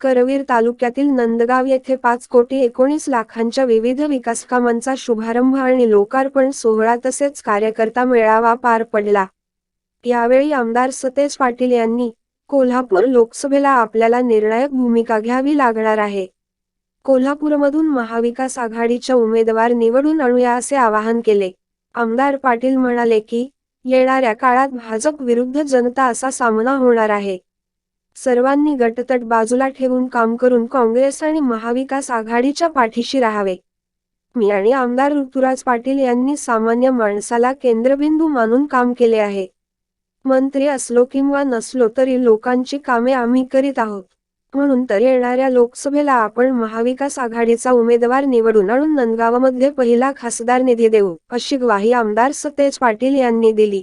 करवीर तालुक्यातील नंदगाव येथे पाच कोटी एकोणीस लाखांच्या विविध विकास कामांचा शुभारंभ आणि लोकार्पण सोहळा तसेच कार्यकर्ता मेळावा पार पडला. यावेळी आमदार सतेज पाटील यांनी कोल्हापूर लोकसभेला आपल्याला निर्णायक भूमिका घ्यावी लागणार आहे. कोल्हापूरमधून महाविकास आघाडीच्या उमेदवार निवडून आणूया असे आवाहन केले. आमदार पाटील म्हणाले की येणाऱ्या काळात भाजप विरुद्ध जनता असा सामना होणार आहे. सर्वांनी गटतट बाजूला ठेवून काम करून काँग्रेस आणि महाविकास आघाडीच्या पाठीशी राहावे. मी आणि आमदार ऋतुराज पाटील यांनी सामान्य माणसाला केंद्रबिंदू मानून काम केले आहे. मंत्री असलो किंवा नसलो तरी लोकांची कामे आम्ही करीत आहोत. म्हणून तर येणाऱ्या लोकसभेला आपण महाविकास आघाडीचा उमेदवार निवडून आणून नंदगावमध्ये पहिला खासदार निधी देऊ अशी ग्वाही आमदार सतेज पाटील यांनी दिली.